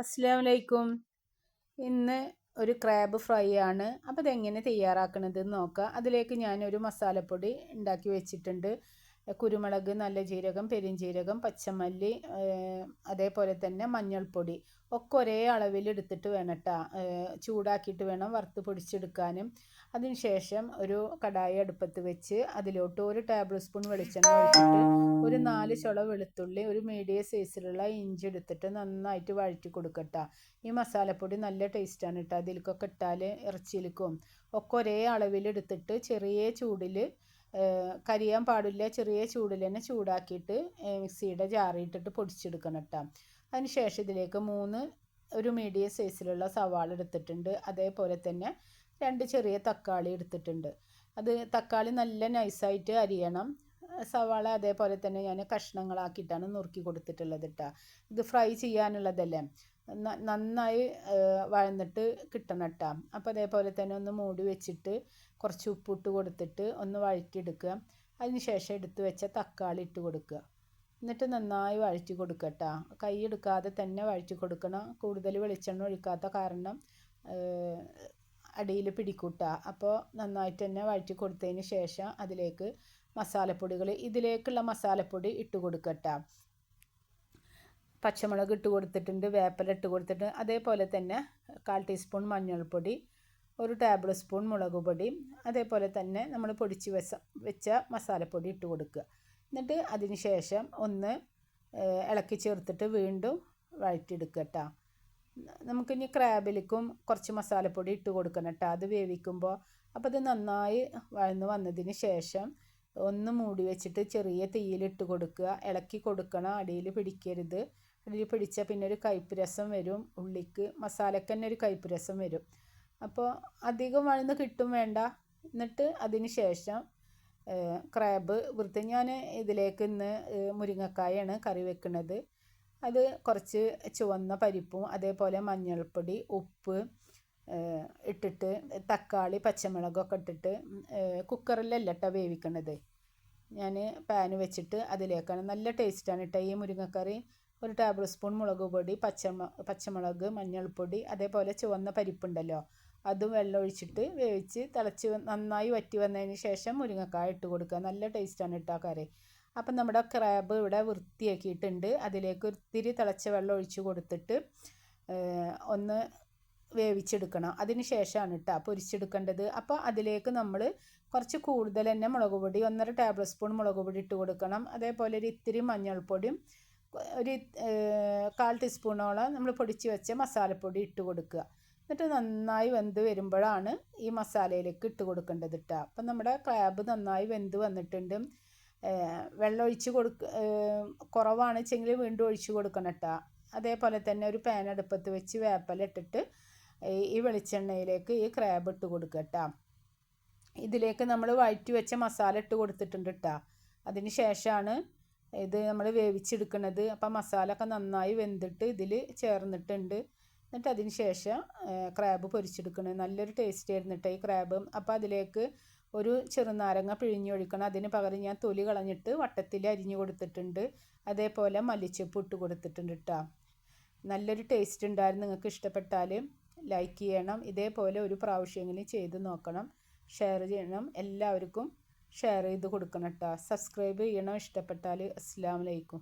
അസ്സാമലൈക്കും ഇന്ന് ഒരു ക്രാബ് ഫ്രൈ ആണ്. അപ്പോൾ അതെങ്ങനെ തയ്യാറാക്കണത് നോക്കാം. അതിലേക്ക് ഞാനൊരു മസാലപ്പൊടി ഉണ്ടാക്കി വെച്ചിട്ടുണ്ട്. കുരുമുളക് നല്ല ജീരകം പെരിഞ്ജീരകം പച്ചമല്ലി അതേപോലെ തന്നെ മഞ്ഞൾപ്പൊടി ഒക്കെ ഒരേ അളവിൽ എടുത്തിട്ട് വേണം കേട്ടോ ചൂടാക്കിയിട്ട് വേണം വറുത്ത് പൊടിച്ചെടുക്കാനും. അതിനുശേഷം ഒരു കടായി അടുപ്പത്ത് വെച്ച് അതിലോട്ട് ഒരു ടേബിൾ സ്പൂൺ വെളിച്ചെണ്ണ ഒഴിച്ചിട്ട് ഒരു നാല് ചുള വെളുത്തുള്ളി ഒരു മീഡിയം സൈസിലുള്ള ഇഞ്ചി എടുത്തിട്ട് നന്നായിട്ട് വഴറ്റി കൊടുക്കട്ടോ ഈ മസാലപ്പൊടി നല്ല ടേസ്റ്റാണ് കേട്ടോ അതിലേക്കൊക്കെ ഇട്ടാൽ ഇറച്ചിയിലേക്കും ഒക്കെ ഒരേ അളവിൽ എടുത്തിട്ട് ചെറിയ ചൂടിൽ കരിയാൻ പാടില്ല ചെറിയ ചൂടിൽ തന്നെ ചൂടാക്കിയിട്ട് മിക്സിയുടെ ജാറിയിട്ടിട്ട് പൊടിച്ചെടുക്കണം കേട്ടോ അതിനുശേഷം ഇതിലേക്ക് മൂന്ന് ഒരു മീഡിയം സൈസിലുള്ള സവാള എടുത്തിട്ടുണ്ട്. അതേപോലെ തന്നെ രണ്ട് ചെറിയ തക്കാളി എടുത്തിട്ടുണ്ട്. അത് തക്കാളി നല്ല നൈസായിട്ട് അരിയണം. സവാള അതേപോലെ തന്നെ ഞാൻ കഷ്ണങ്ങളാക്കിയിട്ടാണ് നുറുക്കി കൊടുത്തിട്ടുള്ളത് കേട്ടോ ഇത് ഫ്രൈ ചെയ്യാനുള്ളതല്ലേ? നന്നായി വഴന്നിട്ട് കിട്ടണം കേട്ടോ അപ്പോൾ അതേപോലെ തന്നെ ഒന്ന് മൂടി വെച്ചിട്ട് കുറച്ച് ഉപ്പിട്ട് കൊടുത്തിട്ട് ഒന്ന് വഴറ്റിയെടുക്കുക. അതിന് ശേഷം എടുത്ത് വെച്ച തക്കാളി ഇട്ട് കൊടുക്കുക. എന്നിട്ട് നന്നായി വഴറ്റി കൊടുക്കുക കൈ എടുക്കാതെ തന്നെ വഴറ്റി കൊടുക്കണം. കൂടുതൽ വെളിച്ചെണ്ണ ഒഴിക്കാത്ത കാരണം അടിയിൽ പിടിക്കൂട്ട അപ്പോൾ നന്നായിട്ട് തന്നെ വഴറ്റി കൊടുത്തതിന് ശേഷം അതിലേക്ക് മസാലപ്പൊടികൾ ഇതിലേക്കുള്ള മസാലപ്പൊടി ഇട്ട് കൊടുക്കട്ടോ പച്ചമുളക് ഇട്ട് കൊടുത്തിട്ടുണ്ട് വേപ്പില ഇട്ട് കൊടുത്തിട്ട് അതേപോലെ തന്നെ കാൽ ടീസ്പൂൺ മഞ്ഞൾപ്പൊടി ഒരു ടേബിൾ സ്പൂൺ മുളക് പൊടി അതേപോലെ തന്നെ നമ്മൾ പൊടിച്ച് വെച്ച വെച്ച മസാലപ്പൊടി ഇട്ട് കൊടുക്കുക. എന്നിട്ട് അതിന് ശേഷം ഒന്ന് ഇളക്കി ചേർത്തിട്ട് വീണ്ടും വഴറ്റിയെടുക്കുക കേട്ടോ നമുക്കിനി ക്രാബിലേക്കും കുറച്ച് മസാലപ്പൊടി ഇട്ട് കൊടുക്കണം കേട്ടോ അത് വേവിക്കുമ്പോൾ അപ്പോൾ അത് നന്നായി വഴന്ന് വന്നതിന് ശേഷം ഒന്ന് മൂടി വെച്ചിട്ട് ചെറിയ തീയിലിട്ട് കൊടുക്കുക. ഇളക്കി കൊടുക്കണം. അടിയിൽ പിടിക്കരുത്. അടിയിൽ പിടിച്ചാൽ പിന്നെ ഒരു കയ്പ്പ് രസം വരും. ഉള്ളിക്ക് മസാലക്ക് തന്നെ ഒരു കയ്പ്പ് രസം വരും. അപ്പോൾ അധികം വഴന്ന് കിട്ടും വേണ്ട. എന്നിട്ട് അതിന് ശേഷം ക്രാബ് വൃത്തി ഞാൻ ഇതിലേക്ക് ഇന്ന് മുരിങ്ങക്കായാണ് കറി വെക്കുന്നത് അത് കുറച്ച് ചുവന്ന പരിപ്പും അതേപോലെ മഞ്ഞൾപ്പൊടി ഉപ്പ് ഇട്ടിട്ട് തക്കാളി പച്ചമുളകൊക്കെ ഇട്ടിട്ട് കുക്കറിലല്ല കേട്ടോ വേവിക്കണത്. ഞാൻ പാന് വെച്ചിട്ട് അതിലേക്കാണ്. നല്ല ടേസ്റ്റാണ് കേട്ടോ ഈ മുരിങ്ങക്കറി ഒരു ടേബിൾ സ്പൂൺ മുളക് പൊടി പച്ചമ പച്ചമുളക് മഞ്ഞൾപ്പൊടി അതേപോലെ ചുവന്ന പരിപ്പുണ്ടല്ലോ അതും വെള്ളം ഒഴിച്ചിട്ട് വേവിച്ച് തിളച്ച് നന്നായി വറ്റി വന്നതിന് ശേഷം മുരിങ്ങക്കായ ഇട്ട് കൊടുക്കുക. നല്ല ടേസ്റ്റാണ് കേട്ടോ കറി. അപ്പം നമ്മുടെ ക്രാബ് ഇവിടെ വൃത്തിയാക്കിയിട്ടുണ്ട്. അതിലേക്ക് ഒത്തിരി തിളച്ച വെള്ളം ഒഴിച്ച് കൊടുത്തിട്ട് ഒന്ന് വേവിച്ചെടുക്കണം. അതിന് ശേഷമാണ് കേട്ടോ പൊരിച്ചെടുക്കേണ്ടത്. അപ്പോൾ അതിലേക്ക് നമ്മൾ കുറച്ച് കൂടുതൽ തന്നെ മുളക് പൊടി ഒന്നര ടേബിൾ സ്പൂൺ മുളക് പൊടി ഇട്ട് കൊടുക്കണം. അതേപോലെ ഒരു ഇത്തിരി മഞ്ഞൾപ്പൊടിയും ഒരു കാൽ ടീസ്പൂണോളം നമ്മൾ പൊടിച്ച് വെച്ച മസാലപ്പൊടി ഇട്ട് കൊടുക്കുക. എന്നിട്ട് നന്നായി വെന്ത് വരുമ്പോഴാണ് ഈ മസാലയിലേക്ക് ഇട്ട് കൊടുക്കേണ്ടത് കേട്ടോ അപ്പം നമ്മുടെ ക്രാബ് നന്നായി വെന്ത് വന്നിട്ടുണ്ട്. വെള്ളം ഒഴിച്ച് കൊടുക്ക കുറവാണ് വെച്ചെങ്കിൽ വീണ്ടും ഒഴിച്ച് കൊടുക്കണം കേട്ടോ അതേപോലെ തന്നെ ഒരു പാൻ അടുപ്പത്ത് വെച്ച് വേപ്പല ഇട്ടിട്ട് ഈ വെളിച്ചെണ്ണയിലേക്ക് ഈ ക്രാബ് ഇട്ട് കൊടുക്കുക കേട്ടോ ഇതിലേക്ക് നമ്മൾ വഴറ്റി വെച്ച മസാല ഇട്ട് കൊടുത്തിട്ടുണ്ട് കേട്ടോ അതിന് ശേഷമാണ് ഇത് നമ്മൾ വേവിച്ചെടുക്കുന്നത് അപ്പോൾ മസാല ഒക്കെ നന്നായി വെന്തിട്ട് ഇതിൽ ചേർന്നിട്ടുണ്ട്. എന്നിട്ട് അതിന് ശേഷം ക്രാബ് പൊരിച്ചെടുക്കണം. നല്ലൊരു ടേസ്റ്റ് ആയിരുന്നു കേട്ടോ ഈ ക്രാബ് അപ്പോൾ അതിലേക്ക് ഒരു ചെറുനാരങ്ങ പിഴിഞ്ഞൊഴിക്കണം അതിന് പകരം ഞാൻ തൊലി കളഞ്ഞിട്ട് വട്ടത്തിൽ അരിഞ്ഞു കൊടുത്തിട്ടുണ്ട്. അതേപോലെ മല്ലിച്ചപ്പ് ഇട്ട് കൊടുത്തിട്ടുണ്ട് കേട്ടോ നല്ലൊരു ടേസ്റ്റ് ഉണ്ടായിരുന്നു. നിങ്ങൾക്ക് ഇഷ്ടപ്പെട്ടാൽ ലൈക്ക് ചെയ്യണം. ഇതേപോലെ ഒരു പ്രാവശ്യമെങ്കിലും ചെയ്ത് നോക്കണം. ഷെയർ ചെയ്യണം. എല്ലാവർക്കും ഷെയർ ചെയ്ത് കൊടുക്കണം കേട്ടോ സബ്സ്ക്രൈബ് ചെയ്യണം. ഇഷ്ടപ്പെട്ടാൽ അസ്സാം വലൈക്കും